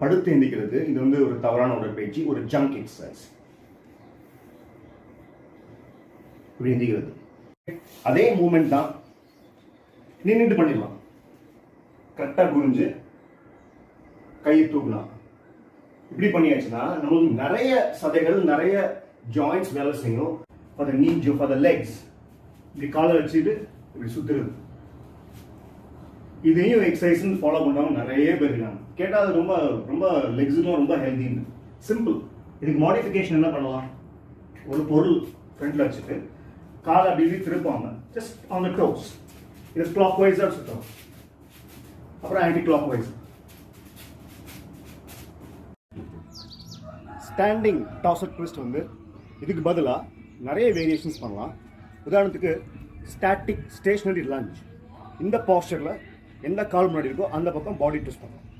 படுத்து எந்திக்கிறது இது வந்து ஒரு தவறான உடற்பயிற்சி ஒரு ஜங்க் எக்ஸசைஸ் இப்படி எந்திக்கிறது. அதே மூமெண்ட் தான் நின்றுட்டு பண்ணிடலாம். கரெக்டாக குனிஞ்சு கையை தூக்கலாம். இப்படி பண்ணியாச்சுன்னா நமக்கு நிறைய சதைகள் நிறைய ஜாயிண்ட்ஸ் வேலை செய்யும். ஃபார் த நீ ஃபார் த லெக்ஸ் இப்படி காலை வச்சுட்டு இப்படி சுற்றுறது இதையும் எக்ஸசைஸ்னு ஃபாலோ பண்ணுறவங்க நிறைய பேர் இருக்காங்க. கேட்டால் அது ரொம்ப ரொம்ப லெக்ஸுக்கும் ரொம்ப ஹெல்தின்னு சிம்பிள் இதுக்கு மாடிஃபிகேஷன் என்ன பண்ணலாம்? ஒரு பொருள் ஃப்ரண்ட்டில் வச்சுட்டு காலை அப்படி திருப்பாங்க ஜஸ்ட் ஆன் த டோஸ் இது கிளாக் வைஸாக சுத்தம் அப்புறம் ஆன்டி கிளாக் வைஸ் ஸ்டாண்டிங் டாசட் ட்விஸ்ட் வந்து இதுக்கு பதிலாக நிறைய வேரியேஷன்ஸ் பண்ணலாம். உதாரணத்துக்கு ஸ்டாட்டிக் ஸ்டேஷனரி லஞ்ச் இந்த பாஸ்டரில் எந்த கால் முன்னாடி இருக்கோ அந்த பக்கம் பாடி ட்விஸ்ட் பண்ணலாம்